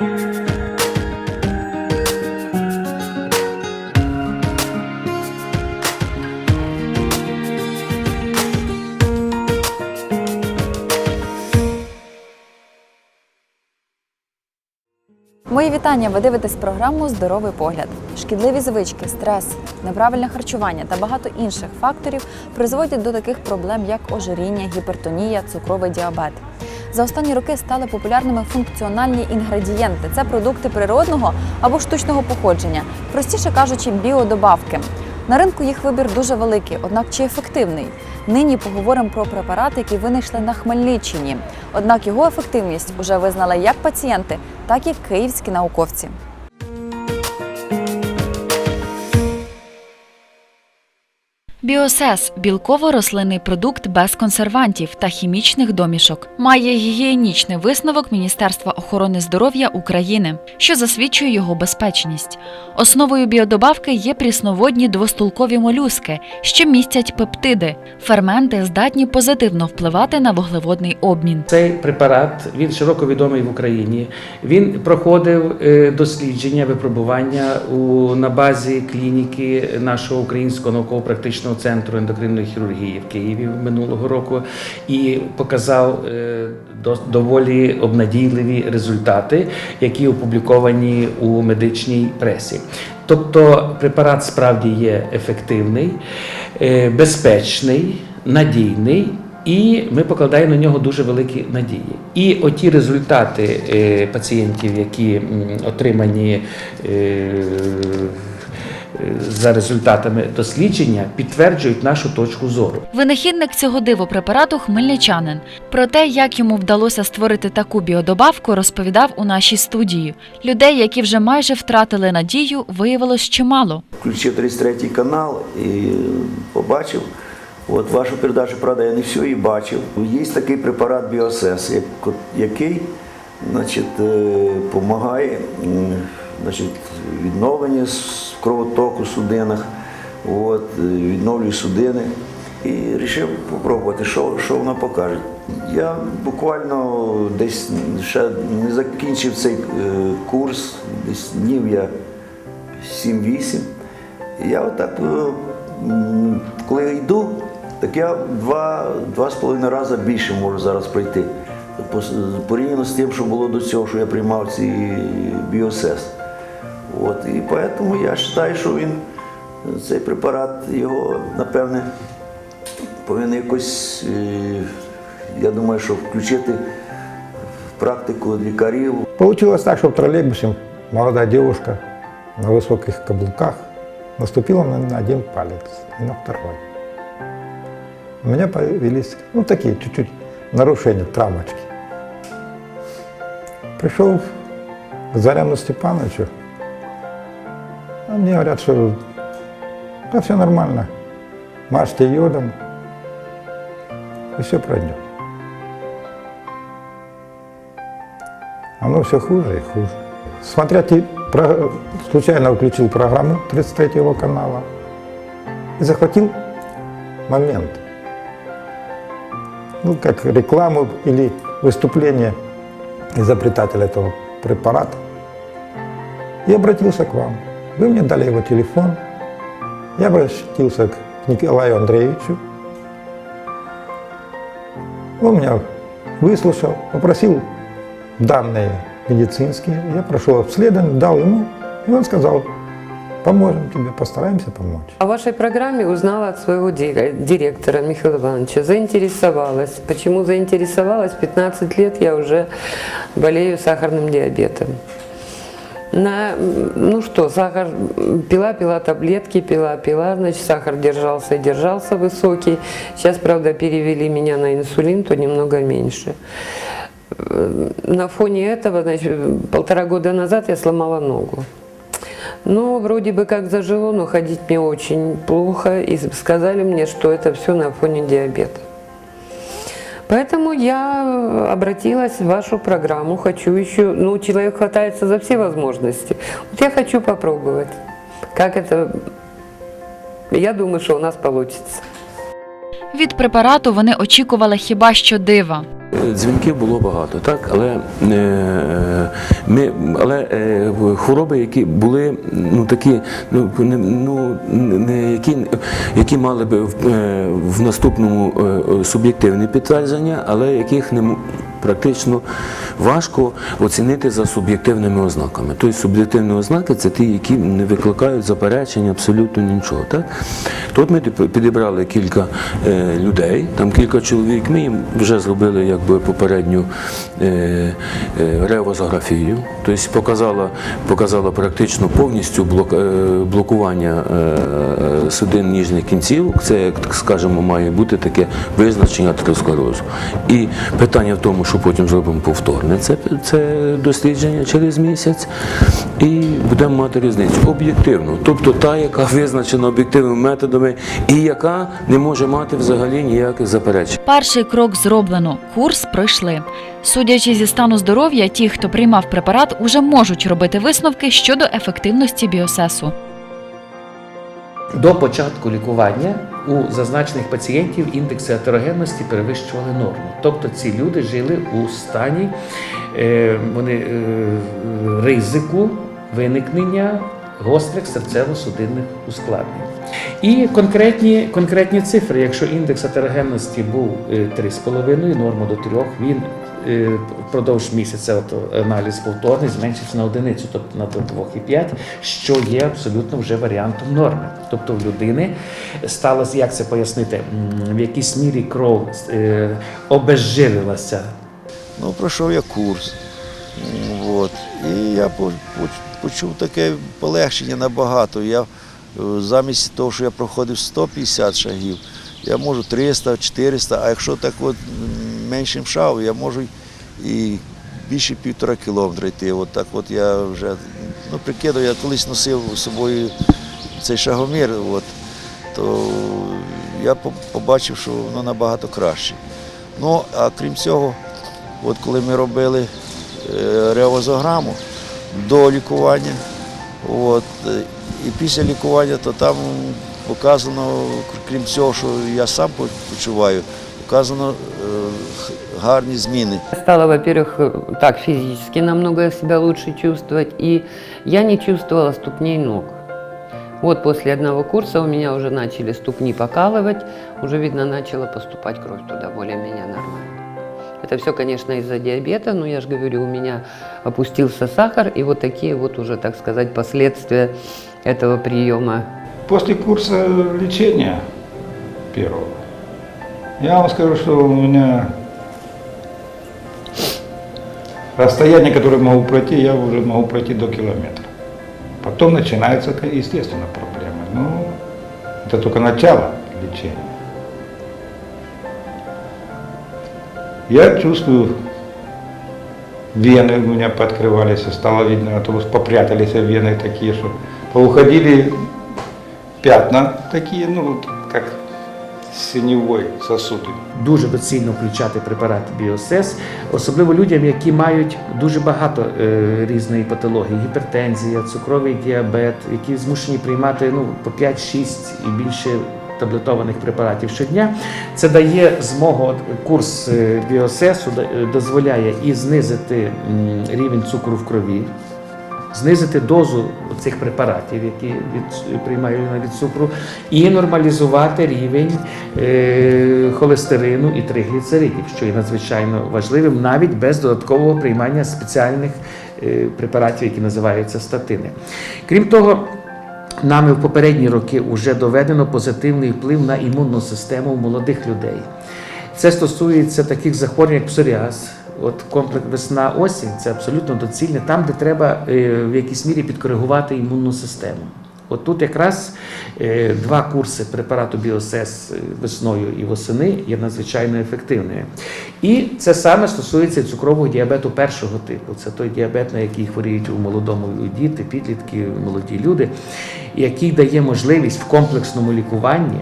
Мої вітання. Ви дивитесь програму Здоровий погляд. Шкідливі звички, стрес, неправильне харчування та багато інших факторів призводять до таких проблем, як ожиріння, гіпертонія, цукровий діабет. За останні роки стали популярними функціональні інгредієнти. Це продукти природного або штучного походження, простіше кажучи, біодобавки. На ринку їх вибір дуже великий, однак чи ефективний? Нині поговоримо про препарат, який винайшли на Хмельниччині. Однак його ефективність уже визнали як пацієнти, так і київські науковці. Біосес білково-рослинний продукт без консервантів та хімічних домішок. Має гігієнічний висновок Міністерства охорони здоров'я України, що засвідчує його безпечність. Основою біодобавки є прісноводні двостулкові молюски, що містять пептиди. Ферменти здатні позитивно впливати на вуглеводний обмін. Цей препарат він широко відомий в Україні. Він проходив е, дослідження, випробування у на базі клініки нашого українського науково-практичного центру ендокринної хірургії в Києві минулого року і показав е, доволі обнадійливі результати, які опубліковані у медичній пресі. Тобто препарат справді є ефективний, е, безпечний, надійний. І ми покладаємо на нього дуже великі надії. І оті результати е, пацієнтів, які отримані за результатами дослідження, підтверджують нашу точку зору. Винахідник цього дивопрепарату хмельничанин. Про те, як йому вдалося створити таку біодобавку, розповідав у нашій студії. Людей, які вже майже втратили надію, виявилось чимало. включив 33 канал і побачив. От вашу передачу, правда, я не всю її бачив. Є такий препарат Біосес, як- який значить, допомагає значить, відновленню с- кровотоку в судинах, от, е, відновлює судини. І вирішив спробувати, що, що воно покаже. Я буквально десь ще не закінчив цей е, курс, десь днів я 7-8. І Я отак, е, коли йду, так я два, два з половиною рази більше можу зараз пройти. Порівняно з тим, що було до цього, що я приймав ці біосес. От, і тому я вважаю, що він, цей препарат, його, напевне, повинен якось, е, я думаю, що включити в практику лікарів, Получилось так, что в троллейбусе молодая девушка на высоких каблуках наступила на один палец и на второй. У меня появились, ну, такие чуть-чуть нарушения, травмочки. Пришел к Заряну Степановичу, мне говорят, что да, все нормально, мажьте йодом, и все пройдет. Оно все хуже и хуже. Смотря те- про- случайно включил программу 33 канала и захватил момент. Ну, как рекламу или выступление изобретателя этого препарата. И обратился к вам. Вы мне дали его телефон. Я обратился к Николаю Андреевичу. Он меня выслушал, попросил данные медицинские. Я прошел обследование, дал ему, и он сказал, поможем тебе, постараемся помочь. О вашей программе узнала от своего дире- директора Михаила Ивановича, заинтересовалась. Почему заинтересовалась? 15 лет я уже болею сахарным диабетом. На, ну что, сахар, пила, пила таблетки, пила, пила, значит, сахар держался держался высокий. Сейчас, правда, перевели меня на инсулин, то немного меньше. Э, На фоне этого, значит, полтора года назад я сломала ногу. Ну, вроде бы как зажило, но ходить мне очень плохо. И сказали мне, что это все на фоне диабета. Поэтому я обратилась в вашу программу. Хочу еще, ну, человек хватается за все возможности. Вот я хочу попробовать. Как это... Я думаю, что у нас получится. Від препарату вони очікували хіба що дива. Дзвінків було багато, так, але е, Ми, але е, хвороби, які були ну, такі, ну, не, ну, не, які, які мали би в, е, в наступному е, суб'єктивне підтвердження, але яких не практично важко оцінити за суб'єктивними ознаками. Тобто суб'єктивні ознаки це ті, які не викликають заперечень абсолютно нічого. Так? Тут ми підібрали кілька е, людей, там кілька чоловік. Ми їм вже зробили якби попередню е, е, ревозографію, тобто показала, показала практично повністю блок, блокування судин ніжних кінцівок. Це, як скажемо, має бути таке визначення атеросклерозу. І питання в тому, що потім зробимо повторне, це, це дослідження через місяць, і будемо мати різницю об'єктивно. Тобто та, яка визначена об'єктивними методами, і яка не може мати взагалі ніяких заперечень. Перший крок зроблено. Курс пройшли. Судячи зі стану здоров'я, ті, хто приймав препарат, уже можуть робити висновки щодо ефективності біосесу. До початку лікування у зазначених пацієнтів індекси атерогенності перевищували норму. Тобто ці люди жили у стані е, вони, е, ризику виникнення гострих серцево-судинних ускладнень. І конкретні, конкретні цифри, якщо індекс атерогенності був е, 3,5, норма до 3, він е, впродовж місяця от, аналіз повторний зменшився на одиницю, тобто на до 2,5, що є абсолютно вже варіантом норми. Тобто в людини сталося, як це пояснити, в якійсь мірі кров е, обезжирилася Ну, пройшов я курс. От. І я по- по- почув таке полегшення набагато. Я е, замість того, що я проходив 150 шагів, я можу 300, 400, а якщо так от меншим шагом, я можу і більше півтора кілометра йти. От так от я вже ну, прикидав, я колись носив з собою цей шагомір, от, то я побачив, що воно набагато краще. Ну, а крім цього, от коли ми робили е, реозограму до лікування, от, е, і після лікування, то там показано, крім цього, що я сам по- почуваю, показано е, х- гарні зміни. Стала, во-первых, э, так физически намного себя лучше чувствовать, и я не чувствовала ступней ног. Вот после одного курса у меня уже начали ступни покалывать, уже, видно, начала поступать кровь туда более-менее нормально. Это все, конечно, из-за диабета, но я же говорю, у меня опустился сахар, и вот такие вот уже, так сказать, последствия этого приема. После курса лечения первого, я вам скажу, что у меня расстояние, которое могу пройти, я уже могу пройти до километра. Потом начинается, естественно, проблема. Но это только начало лечения. Я чувствую, вены у меня пооткрывались, и стало видно, а то попрятались вены такие, что поуходили пятна такие, ну, вот как синевой сосуды. дуже доцільно включати препарат Біосес, особливо людям, які мають дуже багато е, різної патології, гіпертензія, цукровий діабет, які змушені приймати ну, по 5-6 і більше таблетованих препаратів щодня. Це дає змогу, курс е, біосесу е, дозволяє і знизити рівень цукру в крові, знизити дозу цих препаратів, які від, приймає людина від цукру, і нормалізувати рівень е, холестерину і тригліцеридів, що є надзвичайно важливим, навіть без додаткового приймання спеціальних е, препаратів, які називаються статини. Крім того, Нами в попередні роки вже доведено позитивний вплив на імунну систему молодих людей. Це стосується таких захворювань, як псоріаз. От комплекс весна осінь це абсолютно доцільне, там, де треба е, в якійсь мірі підкоригувати імунну систему. От тут якраз е, два курси препарату Біосес е, весною і восени є надзвичайно ефективними. І це саме стосується цукрового діабету першого типу. Це той діабет, на який хворіють у молодому діти, підлітки, молоді люди, який дає можливість в комплексному лікуванні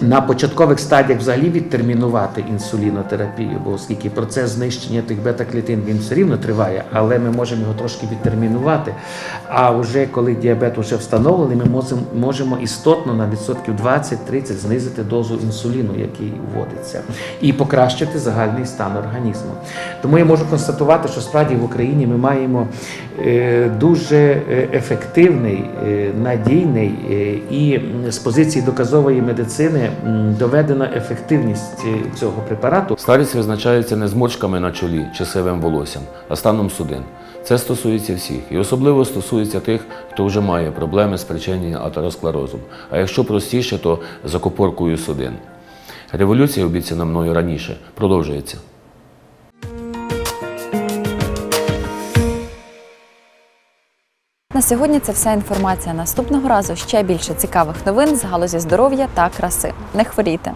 На початкових стадіях взагалі відтермінувати інсулінотерапію, бо оскільки процес знищення тих бета-клітин він все рівно триває, але ми можемо його трошки відтермінувати. А вже коли діабет вже встановлений, ми можемо, істотно на відсотків 20-30 знизити дозу інсуліну, який вводиться, і покращити загальний стан організму. Тому я можу констатувати, що справді в Україні ми маємо е, дуже е, ефективний, е, надійний і з позиції доказової медицини доведена ефективність цього препарату. Старість визначається не зморшками на чолі чи сивим волоссям, а станом судин. Це стосується всіх, і особливо стосується тих, хто вже має проблеми з причинення атеросклерозу. А якщо простіше, то закупоркою судин. Революція, обіцяна мною раніше, продовжується. На сьогодні це вся інформація. Наступного разу ще більше цікавих новин з галузі здоров'я та краси. Не хворійте!